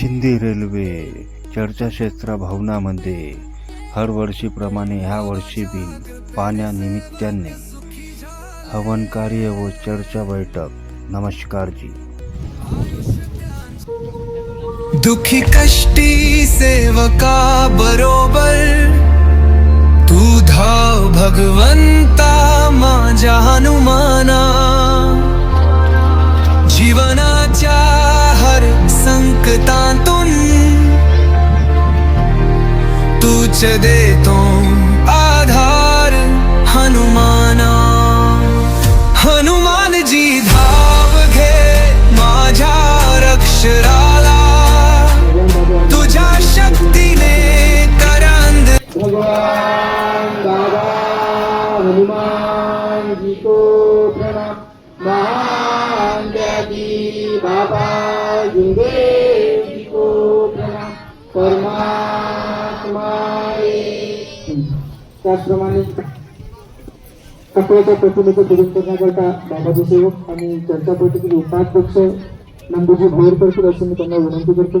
Shinde railway चर्चाक्षेत्र भवनामध्ये हरवर्षीप्रमाणे ह्या वर्षी बिन पाण्यानिमित्ताने हवन कार्य व चर्चा बैठक. नमस्कार जी. दुखी कष्टी सेवका बरोबर. तू धाव भगवंता माझ्या हनुमाना. जीवनाच्या हर ਸੰਕਤਾਂ ਤੁਨ ਤੂੰ ਚਦੇ ਤੋਂ ਆਧਾਰ ਹਨੂਮਾਨਾ अकोल्याच्या प्रतिमेचं पूजन करण्याकरता बाबाजी सेवक आणि चर्चा बैठकीचे उपाध्यक्ष नंदूजी भोर करतील अशी मी त्यांना विनंती करतो.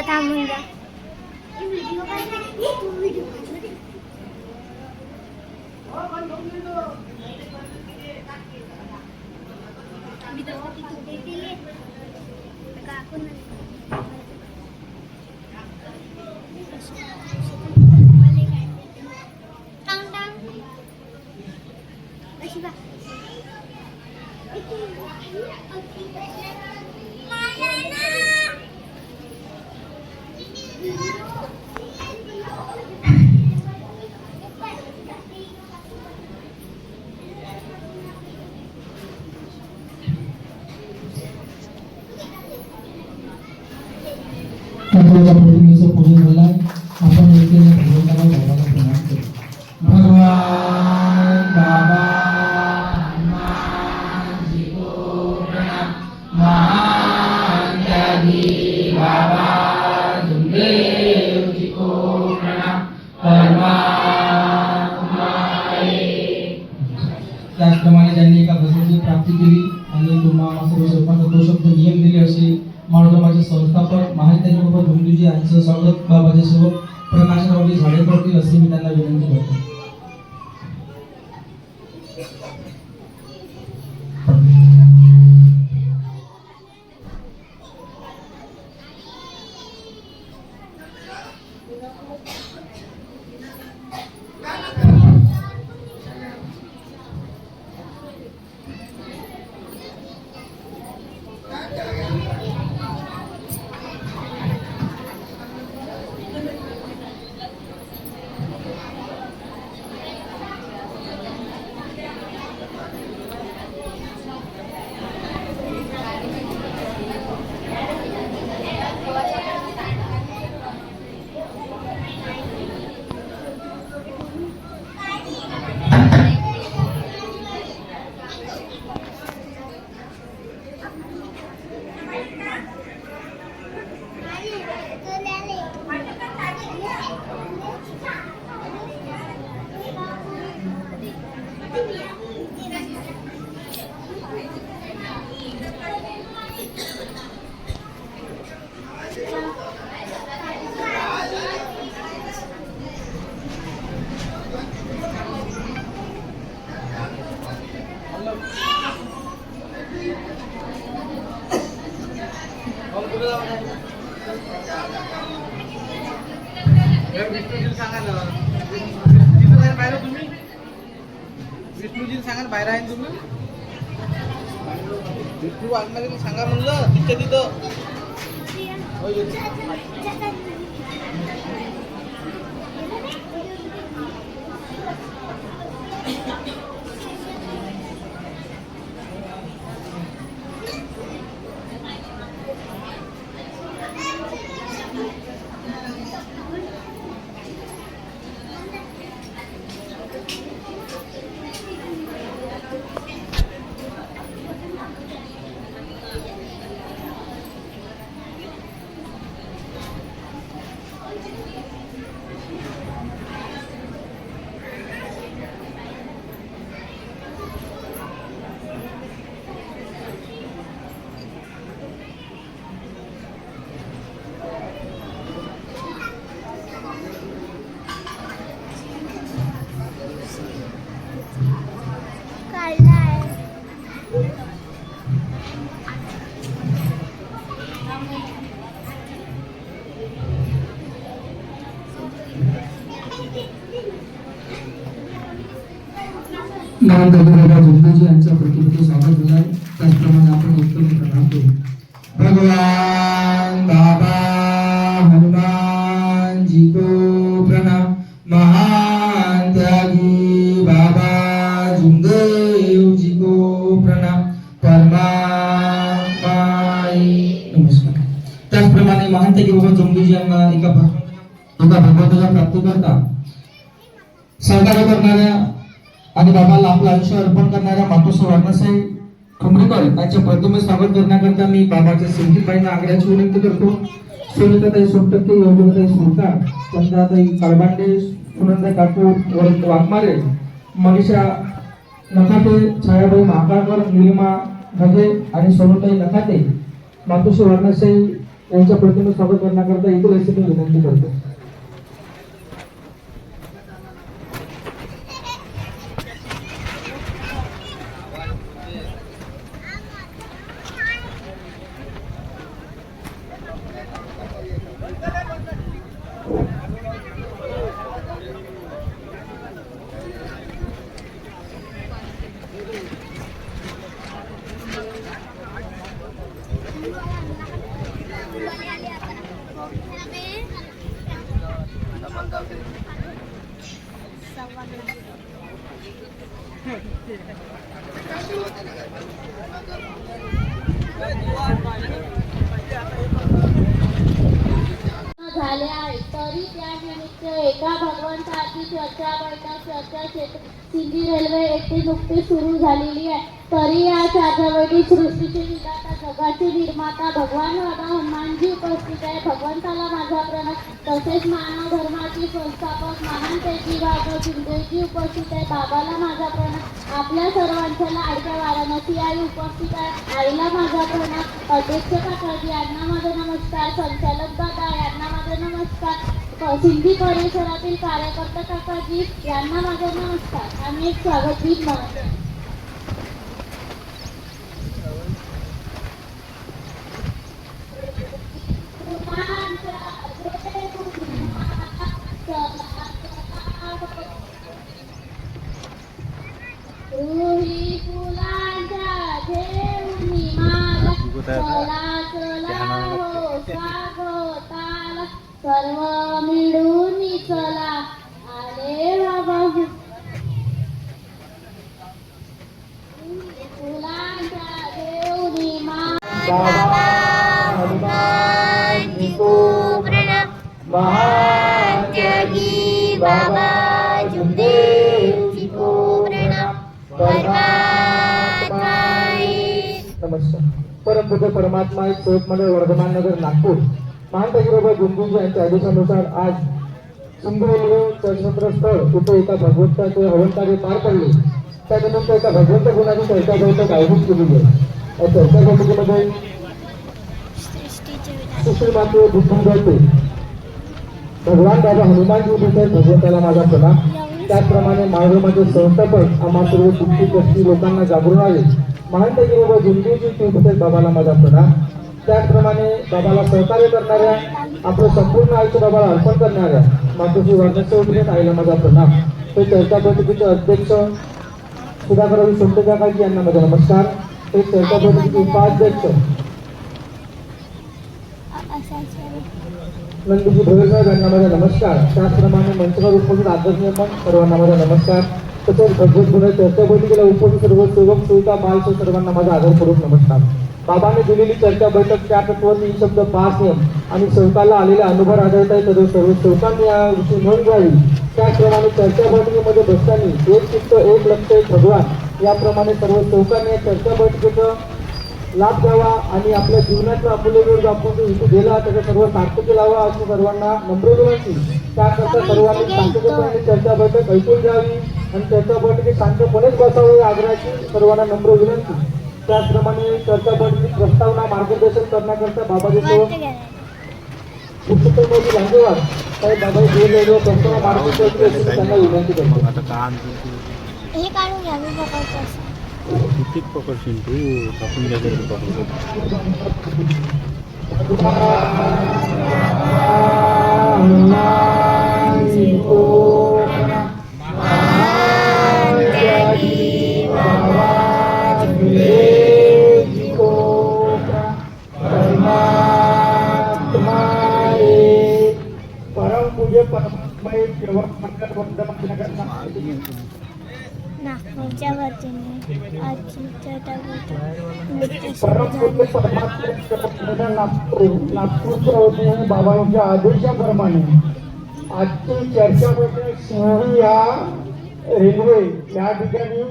जा थांबून जा ठाकरेच्या विष्णूजीला सांगा ना बाहेर आहे तुम्ही? विष्णू वाघमारेला सांगा म्हणलं तिथं. तिथं हो, येतो. महान बाबा झुंबूजी यांच्या प्रतिमेचे स्वागत होत आहे त्याचप्रमाणे आपण उत्तम प्रणाम करू भगवान बाबा हनुमान जी को प्रणाम महान त्यागी बाबा जुमदेव जी को प्रणाम परमात्मा नमस्कार त्याचप्रमाणे महान त्यागी बाबा जुमदेवजी यांना एका भगवंताच्या एका भगवंताच्या प्राप्तीकरता सहकार्य करणाऱ्या आणि बाबाला आपलं आयुष्य अर्पण करणाऱ्या मातोश्री वाटणासाहेब खंबरेकर यांच्या प्रतिमे स्वागत करण्याकरता मी बाबाच्या सिंधीबाईंना आग्रहाची विनंती करतो. सुनीताताई सोपटक्के योगिताताई सुरकार चंद्राताई काळबांडे सुनंदा काकूर वरंत वाघमारे मनीषा नखाते छायाबाई महाकाळकर निलिमा ढगे आणि सोनताई नखाते मातोश्री वाटणासाहेब यांच्या प्रतिमे स्वागत करण्याकरता इतर रेसिपी विनंती करतो. झाले आहे. तरी त्यानिमित्त एका भगवंताची चर्चा बैठक चर्चा क्षेत्र सिंधी रेल्वे येथे नुकतीच सुरू झालेली आहे तरी या चर्चावैठीत सृष्टीचे विधाता जगाचे निर्माता भगवान बाबा हनुमानजी उपस्थित आहे. भगवंताला माझा प्रणव तसेच मानव धर्माची संस्थापक महान तेजी बाबा शिंदेजी उपस्थित आहे. बाबाला माझा प्रणव आपल्या सर्वांच्याला लाडक्या वाराणसी आई उपस्थित आहे. आईला माझा प्रणव अध्यक्ष काकाजी यांना माझा नमस्कार. संचालक दादा यांना माझा नमस्कार. सिंधी परिसरातील कार्यकर्ता काकाजी यांना माझा नमस्कार. आम्ही एक स्वागत गीत म्हणतो रुही फुलांच्या ठेवणी माला चला चला हो स्वागताला सर्व मिळून चला आले बाबा फुलांच्या ठेवणी माला नमस्कार. परमपूज्य परमात्मा एक मंडळ वर्धमान नगर नागपूर. महानताजी बाबा गुंडूजी यांच्या आदेशानुसार आज सिंधू रेल्वे स्थळ तिथे एका भगवंताचे हवन कार्य पार पडले. त्यानिमित्त एका भगवंत गुणाची चर्चा बैठक आयोजित केली गेली. या चर्चा बैठकीमध्ये सुशील माते बुद्धी गळते भगवान बाबा हनुमानजी उभे भगवंताला माझा प्रणाम. त्याचप्रमाणे माळगोमाचे संस्थापक आम्हापूर्वी दुःखी कष्टी लोकांना जागरून आले महानताजी बाबा जिंदूजी बाबाला माझा प्रणाम. त्याचप्रमाणे बाबाला सहकार्य करणाऱ्या आपलं संपूर्ण आयुष्य बाबाला अर्पण करणाऱ्या मातोश्री वर्धा चौधरी आईला माझा प्रणाम. तर चर्चा बैठकीचे अध्यक्ष सुधाकर सोमटे यांना माझा नमस्कार. ते बैठकीचे उपाध्यक्ष नंदूजी भोईसाहेब यांना माझा नमस्कार. त्याचप्रमाणे उपस्थित सर्वांना माझा नमस्कार. तसेच भगवत गुन्हे चर्चा बैठकीला उपस्थित सर्व सेवक सेविका बालसो सर्वांना माझा आदरपूर्वक नमस्कार. बाबांनी दिलेली चर्चा बैठक त्या तत्वांनी शब्द पाच नियम आणि सेवकाला आलेला अनुभव आढळत तर सर्व सेवकांनी याविषयी नोंद घ्यावी. त्याचप्रमाणे चर्चा बैठकीमध्ये बसताना एक चित्त एक लक्ष एक भगवान याप्रमाणे सर्व या चर्चा बैठकीचं लाभ घ्यावा आणि आपल्या जीवनाचा अमूल्य वेळ जो आपण जो इथे दिला त्याचा सर्व सार्थकी लावा अशी सर्वांना नम्र विनंती. त्याकरता सर्वांनी शांततेपणे चर्चा बैठक ऐकून घ्यावी आणि चर्चा बैठकीत शांतपणेच बसावे या आग्रहाची सर्वांना नम्र विनंती. त्याचप्रमाणे चर्चा बैठकीत प्रस्तावना मार्गदर्शन करण्याकरता बाबाजी पुरुषोत्तमजी लांजेवार साहेब बाबाजी प्रस्तावना मार्गदर्शन त्यांना विनंती करतो. हे काढून घ्या मी पकडतो असं किती पकडशील तू कापून घ्यायचं पकडतो परम पूज्य परमात्मा सेवक मंडळ वर्धमान नागपूरच्या वतीने आजची नागपूर नागपूरच्या वतीने बाबांच्या आदेशाप्रमाणे आजची चर्चा बैठक सिंहळी या रेल्वे या ठिकाणी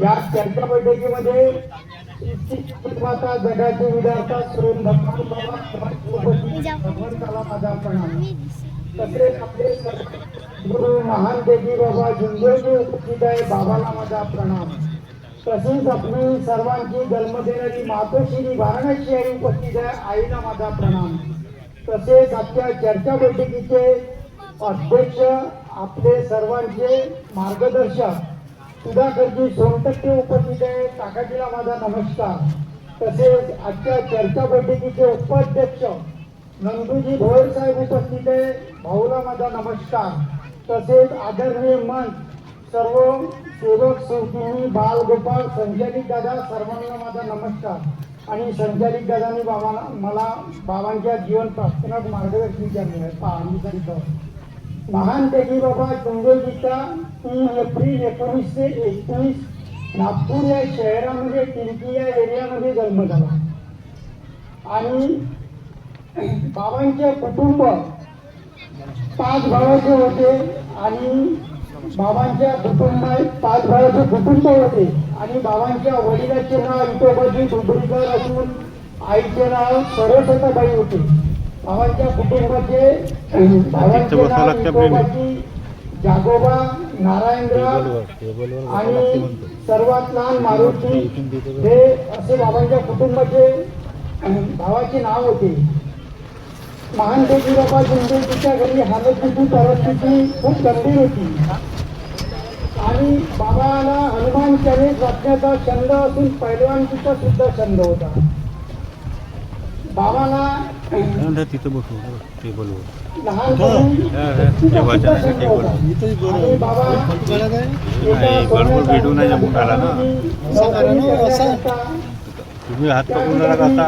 या चर्चा बैठकीमध्ये शिक्षित जगाचे विधाता सुरेश भगवान तसेच आपले गुरु महान देवी बाबा जुंजोजी उपस्थित आहे बाबाला माझा प्रणाम. तसेच आपली सर्वांची जन्म देणारी मातोश्री वाराणसी आई उपस्थित आहे आईला माझा प्रणाम. तसेच आजच्या चर्चा बैठकीचे अध्यक्ष आपले सर्वांचे मार्गदर्शक सुधाकरजी सोनटक्के उपस्थित आहे काकाजीला माझा नमस्कार. तसेच आजच्या चर्चा बैठकीचे उपाध्यक्ष नंदूजी भोयर साहेब उपस्थित आहे भाऊला माझा नमस्कार. तसेच आदरणीय मंच सर्व सेवक सेवकिनी बालगोपाल संचालिक दादा सर्वांना माझा नमस्कार. आणि संचालिक दादांनी बाबाला मला बाबांच्या जीवन प्रार्थनात मार्गदर्शन केले आहे. पहा महान त्यागी बाबा डोंगरजीचा तीन एप्रिल एकोणीसशे एकवीस नागपूर या शहरामध्ये टिंकी या एरियामध्ये जन्म झाला आणि बाबांचे कुटुंब पाच भावाचे होते आणि बाबांच्या कुटुंबात पाच भावाचे कुटुंब होते आणि बाबांच्या वडिलाचे नाव विठोबाजी डुबरीकर असून आईचे नाव सरस्वताबाई होते बाबांच्या कुटुंबाचे भावांचे बसावं लागतं आपल्याला. जागोबा नारायणराव आणि सर्वात लहान मारुती हे असे बाबांच्या कुटुंबाचे भावाचे नाव होते. महान देवी बाबा तिच्या घरी हालतीची परिस्थिती खूप गंभीर होती. आणि बाबाला हनुमान चालीस वाचण्याचा छंद असून पैलवानकीचा सुद्धा छंद होता. बाबाला नंतर तिथं बसू टेबलवर हा, हा. नाही, टेबल. नाही, बरोबर भेटून नाही जमून राहिला ना. ना तुम्ही हात पकडून राहिला का आता?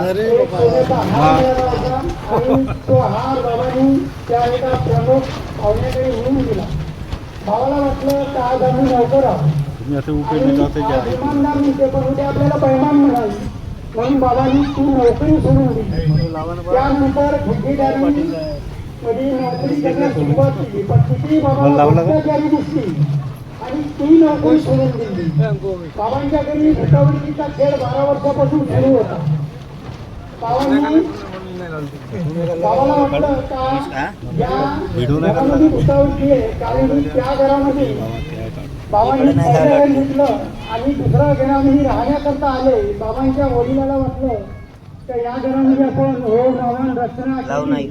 आणि तो हार बाबांनी त्या एका प्रमुख पाहुण्याकडे नेऊन दिला बाबाला वाटलं का आज आम्ही लवकर आहोत तुम्ही असं हा पण उद्या आपल्याला पैमान म्हणाली म्हणून बाबांनी ती नोकरी सोडून दिली. त्यानंतर ठेकेदारांनी कधी नोकरी करण्यास सुरुवात केली पण किती बाबाला लावला का? भ्रष्टाचारी दिसली आणि ती नोकरी सोडून दिली बाबांच्या घरी भेटावडीचा खेळ बारा वर्षापासून सुरू होता बाबांनी बाबाला वाटलं का या घरामध्ये आहे कारण की त्या घरामध्ये बाबांनी घेतलं आणि दुसऱ्या घरामध्ये राहण्याकरता आले बाबांच्या वडिलाला वाटलं तर या घरामध्ये आपण हो नवन रचना केली,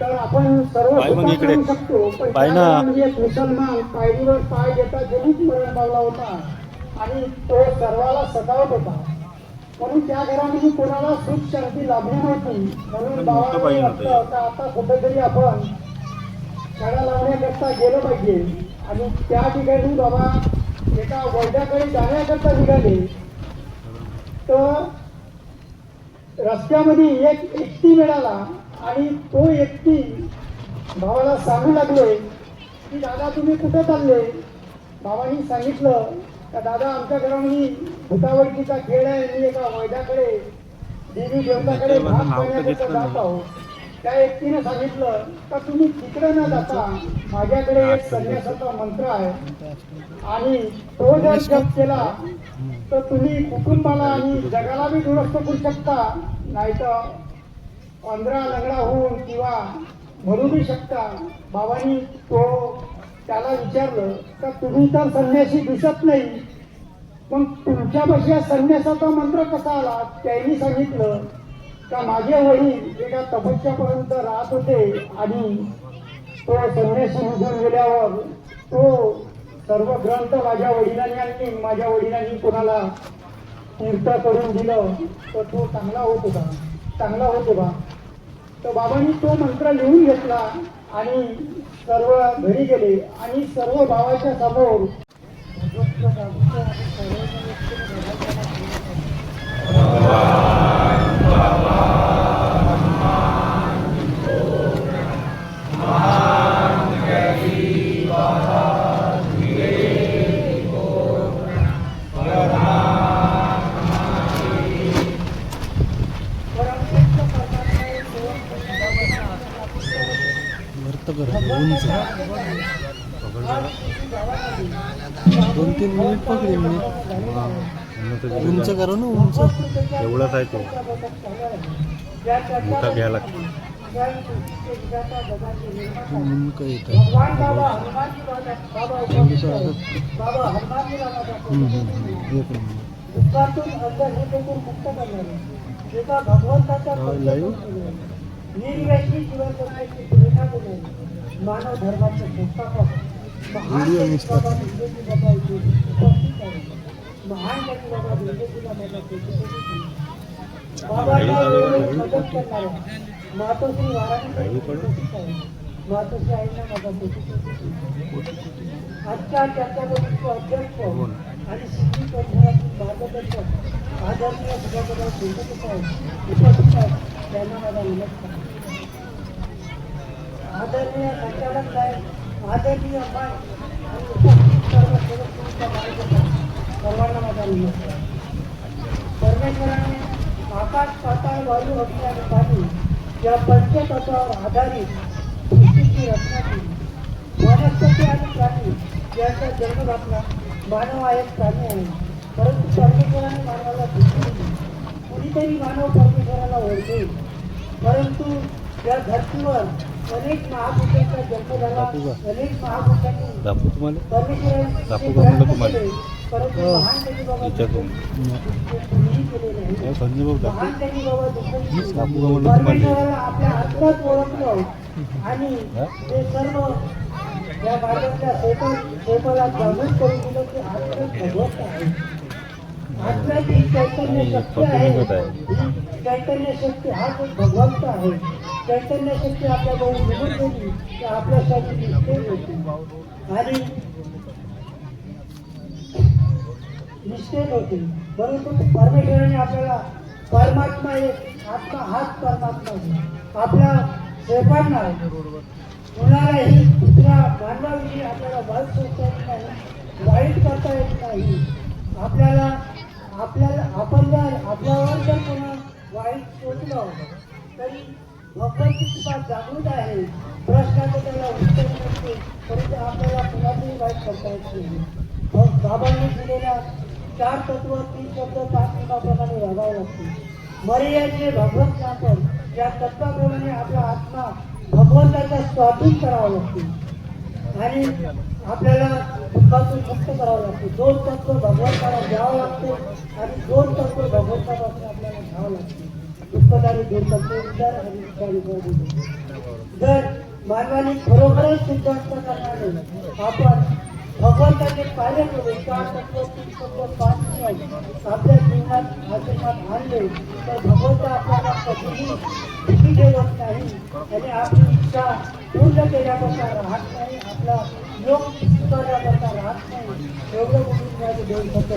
तर आपण सर्व पाय मग सुखात इकडे. राहू शकतो. पण पाय ना. घरामध्ये एक मुसलमान पायरीवर पाय देता जमीन मरण पावला होता. आणि तो सर्वाला सतावत होता. म्हणून त्या घरामध्ये कोणाला सुख शांती लाभली नव्हती. म्हणून बाबांनी वाटलं का आता कुठेतरी आपण शाळा लावण्याकरता गेलं पाहिजे. आणि त्या ठिकाणी बाबा एका वर्ध्याकडे जाण्याकरता निघाले. तर रस्त्यामध्ये एक व्यक्ती मिळाला आणि तो व्यक्ती भावाला सांगू लागले की दादा तुम्ही कुठे चालले? बाबांनी सांगितलं का दादा आमच्या घरामध्ये भूतावरतीचा खेळ आहे मी एका वैद्याकडे देवी देवताकडे भाग करण्याकरता जात आहोत. त्या व्यक्तीने सांगितलं का तुम्ही तिकडे न जाता माझ्याकडे एक संन्यासाचा मंत्र आहे. आणि तो जर जप केला तर तुम्ही कुटुंबाला आणि जगाला बी दुरुस्त करू शकता. नाहीतर पंधरा लंगडा होऊन किंवा म्हणू बी शकता. बाबांनी तो त्याला विचारलं तर तुम्ही तर संन्यासी दिसत नाही. पण तुमच्यापाशी या संन्यासाचा मंत्र कसा आला? त्यांनी सांगितलं का माझे वडील एका तपस्यापर्यंत राहत होते आणि तो संन्यासी निघून गेल्यावर तो सर्व ग्रंथ माझ्या वडिलांनी माझ्या वडिलांनी कोणाला तीर्थ करून दिलं तर तो चांगला होत होता. चांगला होत होता. तर बाबांनी तो मंत्र लिहून घेतला आणि सर्व घरी गेले आणि सर्व भावाच्या समोर दोन तीन मिनिट पकडे मी उंच करा ना उंच. एवढाच आहे तो. मोठा घ्यायला लागतो. मुंडकं येतं? मानव धर्माचे संस्थापक महान बाबा बिंदूजी बाबा इथे उपस्थित आहेत महान बाबा प्रतिनिधी. वेळोवेळी मदत करणाऱ्या मातोश्री वाराणसी उपस्थित आहेत. मातोश्री आईंना माझा प्रतिनिधी. आजच्या अध्यक्ष आणि परिसरातील मार्गदर्शक आदरणीय सभापती भेटत साहेब उपस्थित आहेत त्यांना माझा नमस्कार आदरणीय संचालक साहेब आदरणीय माय आणि उपस्थित सर्व सदस्यांचा मार्गदर्शक सर्वांना माझा नमस्कार परमेश्वराने आकाश पाताळ वायू अग्नी पाणी या पंचतत्वावर आधारित सृष्टीची रचना केली. वनस्पती आणि प्राणी यांचा जन्म घातला मानव हा एक प्राणी आहे परंतु परमेश्वराने मानवाला दृष्टी दिली. कुणीतरी मानव परमेश्वराला ओळखेल. परंतु या धर्तीवर दाखवू का? अनेक महापुरुषांनी दाखवू तुम्हाला? का म्हणलं तुम्हाला? हे. संजय भाऊ दाखवू दाखवू का म्हणलं तुम्हाला? आणि हा? सर्व या मार्गातल्या सेपल सेपला जागृत करून दिलं की आत्म्यात भगवंत आहे. आत्म्यात ही चैतन्य शक्ती आहे. ही चैतन्य शक्ती हा भगवंत आहे. चैतन्य शक्ती आपल्या भाऊ निघून गेली की आपल्यासाठी निश्चय होती. आणि निश्चय होते. परंतु परमेश्वराने आपल्याला परमात्मा एक आत्मा हाच परमात्मा आपल्या सेवांना कुणालाही दुसऱ्या मानवाविषयी आपल्याला वाईट करता येत नाही वाईट करता येत नाही. आपल्याला आपल्याला आपण जर आपल्यावर जर कोणा वाईट सोचलं तरी भगवंती कृपा जागृत आहे. प्रश्नाचं त्याला उत्तर नसते परंतु आपल्याला कुणाचंही वाईट करता येत नाही. मग बाबांनी दिलेल्या चार तत्व तीन शब्द पाच नियमाप्रमाणे वागावं लागते मर्याचे भगवत सापड या तत्वाप्रमाणे आपला आत्मा भगवंताचा स्वाधीन करावा लागतो. आणि आपल्याला दुःखातून मुक्त करावं लागते. दोन तत्व भगवंताला द्यावं लागते आणि दोन तत्व भगवंतापासून आपल्याला घ्यावं लागते. दुःखदारी दोन तत्व विचार आणि विचार जर मानवाने खरोखरच सिद्धांत करणारे आपण भगवंताचे कार्य केले चार तत्व तीन तत्व पाच नियम आपल्या जीवनात आचरणात आणले तर भगवंत आपल्याला कधीही भीती देत नाही. आणि आपली इच्छा पूर्ण केल्याकरता राहत नाही आपला योग स्वीकारल्याकरता राहत नाही. एवढं म्हणून माझे दोन शब्द